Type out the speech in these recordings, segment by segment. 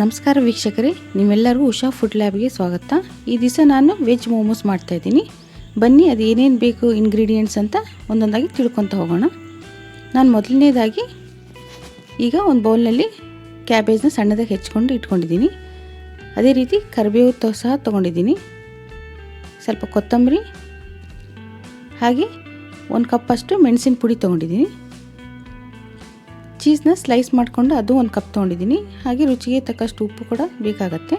ನಮಸ್ಕಾರ ವೀಕ್ಷಕರೇ, ನಿಮ್ಮೆಲ್ಲರಿಗೂ ಉಷಾ ಫುಡ್ ಲ್ಯಾಬ್ಗೆ ಸ್ವಾಗತ. ಈ ದಿವಸ ನಾನು ವೆಜ್ ಮೋಮೋಸ್ ಮಾಡ್ತಾಯಿದ್ದೀನಿ ಬನ್ನಿ ಅದು ಏನೇನು ಬೇಕು ಇಂಗ್ರೀಡಿಯೆಂಟ್ಸ್ ಅಂತ ಒಂದೊಂದಾಗಿ ತಿಳ್ಕೊತ ಹೋಗೋಣ. ನಾನು ಮೊದಲನೇದಾಗಿ ಈಗ ಒಂದು ಬೌಲ್ನಲ್ಲಿ ಕ್ಯಾಬೇಜ್ನ ಸಣ್ಣದಾಗಿ ಹೆಚ್ಕೊಂಡು ಇಟ್ಕೊಂಡಿದ್ದೀನಿ. ಅದೇ ರೀತಿ ಕರಿಬೇವು ಸಹ ತೊಗೊಂಡಿದ್ದೀನಿ. ಸ್ವಲ್ಪ ಕೊತ್ತಂಬರಿ, ಹಾಗೆ ಒಂದು ಕಪ್ಪಷ್ಟು ಮೆಣಸಿನ ಪುಡಿ ತೊಗೊಂಡಿದ್ದೀನಿ. ಚೀಸ್ನ ಸ್ಲೈಸ್ ಮಾಡಿಕೊಂಡು ಅದು ಒಂದು ಕಪ್ ತೊಗೊಂಡಿದ್ದೀನಿ. ಹಾಗೆ ರುಚಿಗೆ ತಕ್ಕಷ್ಟು ಉಪ್ಪು ಕೂಡ ಬೇಕಾಗತ್ತೆ.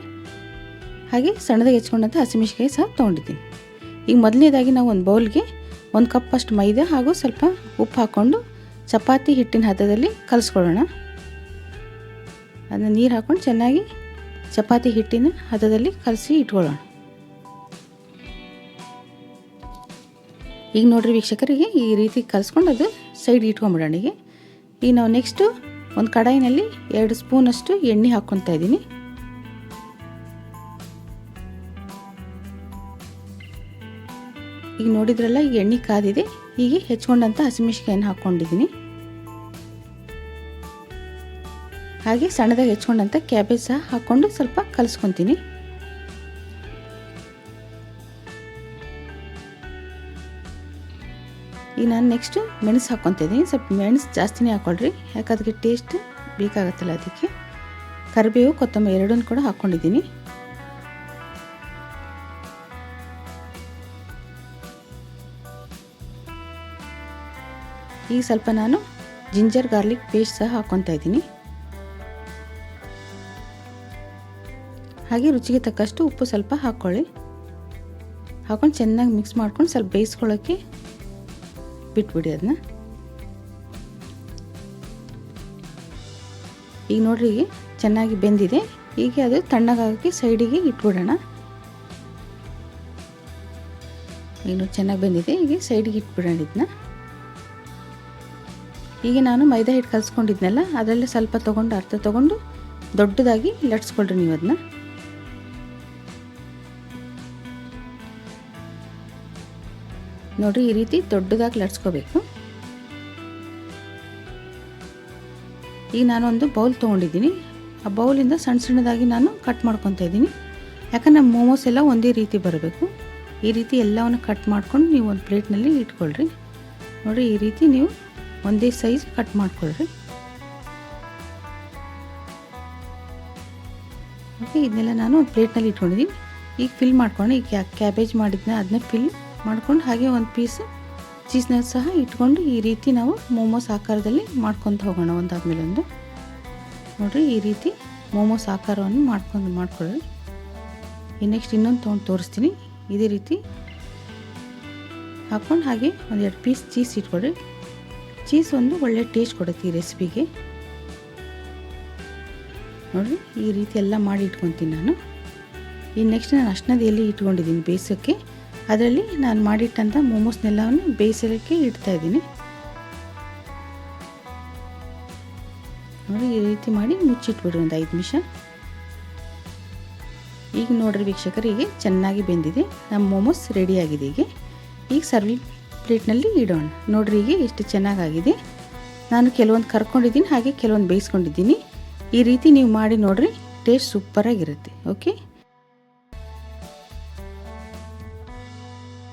ಹಾಗೆ ಸಣ್ಣದಾಗಿ ಹೆಚ್ಕೊಂಡಂಥ ಹಸಿಮೆಣ್ಸಿಕಾಯಿ ಸಹ ತೊಗೊಂಡಿದ್ದೀನಿ. ಈಗ ಮೊದಲನೇದಾಗಿ ನಾವು ಒಂದು ಬೌಲ್ಗೆ ಒಂದು ಕಪ್ ಅಷ್ಟು ಮೈದಾ ಹಾಗೂ ಸ್ವಲ್ಪ ಉಪ್ಪು ಹಾಕ್ಕೊಂಡು ಚಪಾತಿ ಹಿಟ್ಟಿನ ಹದದಲ್ಲಿ ಕಲಿಸ್ಕೊಳ್ಳೋಣ. ಅದನ್ನ ನೀರು ಹಾಕ್ಕೊಂಡು ಚೆನ್ನಾಗಿ ಚಪಾತಿ ಹಿಟ್ಟಿನ ಹದದಲ್ಲಿ ಕಲಸಿ ಇಟ್ಕೊಳ್ಳೋಣ. ಈಗ ನೋಡ್ರಿ ವೀಕ್ಷಕರಿಗೆ ಈ ರೀತಿ ಕಲಿಸ್ಕೊಂಡು ಅದು ಸೈಡ್ ಇಟ್ಕೊಂಬಿಡೋಣ ಈಗ. ಈಗ ನಾವು ನೆಕ್ಸ್ಟು ಒಂದು ಕಡಾಯಿನಲ್ಲಿ ಎರಡು ಸ್ಪೂನಷ್ಟು ಎಣ್ಣೆ ಹಾಕ್ಕೊತಾ ಇದ್ದೀನಿ. ಈಗ ನೋಡಿದ್ರಲ್ಲ ಈಗ ಎಣ್ಣೆ ಕಾದಿದೆ, ಹೀಗೆ ಹೆಚ್ಕೊಂಡಂಥ ಹಸಿಮೆಣ್ಸಿಕಾಯನ್ನು ಹಾಕ್ಕೊಂಡಿದ್ದೀನಿ. ಹಾಗೆ ಸಣ್ಣದಾಗಿ ಹೆಚ್ಕೊಂಡಂಥ ಕ್ಯಾಬೇಜ್ ಸಹ ಹಾಕ್ಕೊಂಡು ಸ್ವಲ್ಪ ಕಲಿಸ್ಕೊತೀನಿ. ಈಗ ನಾನು ನೆಕ್ಸ್ಟ್ ಮೆಣಸು ಹಾಕ್ಕೊತಿದ್ದೀನಿ ಸ್ವಲ್ಪ ಮೆಣಸು ಜಾಸ್ತಿನೇ ಹಾಕ್ಕೊಳ್ರಿ ಯಾಕೆ ಅದಕ್ಕೆ ಟೇಸ್ಟ್ ಬೇಕಾಗತ್ತಲ್ಲ ಅದಕ್ಕೆ. ಕರಿಬೇವು, ಕೊತ್ತಂಬರಿ ಎರಡನ್ನು ಕೂಡ ಹಾಕ್ಕೊಂಡಿದ್ದೀನಿ. ಈಗ ಸ್ವಲ್ಪ ನಾನು ಜಿಂಜರ್ ಗಾರ್ಲಿಕ್ ಪೇಸ್ಟ್ ಸಹ ಹಾಕ್ಕೊತಾ ಇದ್ದೀನಿ. ಹಾಗೆ ರುಚಿಗೆ ತಕ್ಕಷ್ಟು ಉಪ್ಪು ಸ್ವಲ್ಪ ಹಾಕ್ಕೊಳ್ಳಿ. ಹಾಕೊಂಡು ಚೆನ್ನಾಗಿ ಮಿಕ್ಸ್ ಮಾಡ್ಕೊಂಡು ಸ್ವಲ್ಪ ಬೇಯಿಸ್ಕೊಳ್ಳೋಕ್ಕೆ ಬಿಟ್ಬಿಡಿ ಅದನ್ನ. ಈಗ ನೋಡ್ರಿ, ಚೆನ್ನಾಗಿ ಬೆಂದಿದೆ. ಈಗ ಅದು ತಣ್ಣಗಾಕಿ ಸೈಡಿಗೆ ಇಟ್ಬಿಡೋಣ. ಈಗ ಚೆನ್ನಾಗಿ ಬೆಂದಿದೆ. ಈಗ ಸೈಡಿಗೆ ಇಟ್ಬಿಡೋಣ ಇದನ್ನ. ಈಗ ನಾನು ಮೈದಾ ಹಿಟ್ಟು ಕಲಿಸ್ಕೊಂಡಿದ್ನಲ್ಲ, ಅದರಲ್ಲೇ ಸ್ವಲ್ಪ ತೊಗೊಂಡು, ಅರ್ಧ ತೊಗೊಂಡು, ದೊಡ್ಡದಾಗಿ ಲಟ್ಸ್ಕೊಳ್ರಿ ನೀವು ಅದನ್ನ. ನೋಡ್ರಿ, ಈ ರೀತಿ ದೊಡ್ಡದಾಗಿ ಲಟ್ಸ್ಕೋಬೇಕು. ಈಗ ನಾನೊಂದು ಬೌಲ್ ತೊಗೊಂಡಿದ್ದೀನಿ. ಆ ಬೌಲಿಂದ ಸಣ್ಣ ಸಣ್ಣದಾಗಿ ನಾನು ಕಟ್ ಮಾಡ್ಕೊತಾ ಇದ್ದೀನಿ. ಯಾಕಂದ್ರೆ ಮೋಮೋಸ್ ಎಲ್ಲ ಒಂದೇ ರೀತಿ ಬರಬೇಕು. ಈ ರೀತಿ ಎಲ್ಲವನ್ನು ಕಟ್ ಮಾಡ್ಕೊಂಡು ನೀವು ಒಂದು ಪ್ಲೇಟ್ನಲ್ಲಿ ಇಟ್ಕೊಳ್ರಿ. ನೋಡಿ ಈ ರೀತಿ ನೀವು ಒಂದೇ ಸೈಜ್ ಕಟ್ ಮಾಡ್ಕೊಳ್ರಿ. ಓಕೆ ಇದನ್ನೆಲ್ಲ ನಾನು ಒಂದು ಪ್ಲೇಟ್ನಲ್ಲಿ ಇಟ್ಕೊಂಡಿದ್ದೀನಿ. ಈಗ ಫಿಲ್ ಮಾಡ್ಕೊಂಡು ಈಗ ಕ್ಯಾಬೇಜ್ ಮಾಡಿದ್ನ, ಅದನ್ನ ಫಿಲ್ ಮಾಡ್ಕೊಂಡು ಹಾಗೆ ಒಂದು ಪೀಸ್ ಚೀಸ್ನ ಸಹ ಇಟ್ಕೊಂಡು ಈ ರೀತಿ ನಾವು ಮೋಮೋಸ್ ಆಕಾರದಲ್ಲಿ ಮಾಡ್ಕೊತ ಹೋಗೋಣ ಒಂದಾದ್ಮೇಲೆ ಒಂದು. ನೋಡಿರಿ, ಈ ರೀತಿ ಮೋಮೋಸ್ ಆಕಾರವನ್ನು ಮಾಡ್ಕೊಂಡು ಮಾಡ್ಕೊಳ್ಳಿ ಈ ನೆಕ್ಸ್ಟ್ ಇನ್ನೊಂದು ತೊಗೊಂಡು ತೋರಿಸ್ತೀನಿ. ಇದೇ ರೀತಿ ಹಾಕ್ಕೊಂಡು ಹಾಗೆ ಒಂದೆರಡು ಪೀಸ್ ಚೀಸ್ ಇಟ್ಕೊಳ್ಳಿ. ಚೀಸ್ ಒಂದು ಒಳ್ಳೆ ಟೇಸ್ಟ್ ಕೊಡುತ್ತೆ ಈ ರೆಸಿಪಿಗೆ. ನೋಡಿರಿ, ಈ ರೀತಿ ಎಲ್ಲ ಮಾಡಿ ಇಟ್ಕೊತೀನಿ ನಾನು. ಈ ನೆಕ್ಸ್ಟ್ ನಾನು ಅಷ್ಟನದ ಎಲ್ಲಿ ಇಟ್ಕೊಂಡಿದ್ದೀನಿ ಬೇಯಿಸೋಕ್ಕೆ ಅದರಲ್ಲಿ ನಾನು ಮಾಡಿಟ್ಟಂಥ ಮೋಮೋಸ್ನೆಲ್ಲವನ್ನು ಬೇಯಿಸಲಿಕ್ಕೆ ಇಡ್ತಾ ಇದ್ದೀನಿ. ನೋಡಿ, ಈ ರೀತಿ ಮಾಡಿ ಮುಚ್ಚಿಟ್ಬಿಡ್ರಿ ಒಂದು ಐದು ನಿಮಿಷ. ಈಗ ನೋಡ್ರಿ ವೀಕ್ಷಕರಿಗೆ ಚೆನ್ನಾಗಿ ಬೆಂದಿದೆ. ನಮ್ಮ ಮೋಮೋಸ್ ರೆಡಿಯಾಗಿದೆ ಈಗ ಈಗ ಸರ್ವಿಂಗ್ ಪ್ಲೇಟ್ನಲ್ಲಿ ಇಡೋಣ. ನೋಡ್ರಿ ಈಗ ಎಷ್ಟು ಚೆನ್ನಾಗಾಗಿದೆ. ನಾನು ಕೆಲವೊಂದು ಕರ್ಕೊಂಡಿದ್ದೀನಿ, ಹಾಗೆ ಕೆಲವೊಂದು ಬೇಯಿಸ್ಕೊಂಡಿದ್ದೀನಿ. ಈ ರೀತಿ ನೀವು ಮಾಡಿ ನೋಡ್ರಿ ಟೇಸ್ಟ್ ಸೂಪರಾಗಿರುತ್ತೆ ಓಕೆ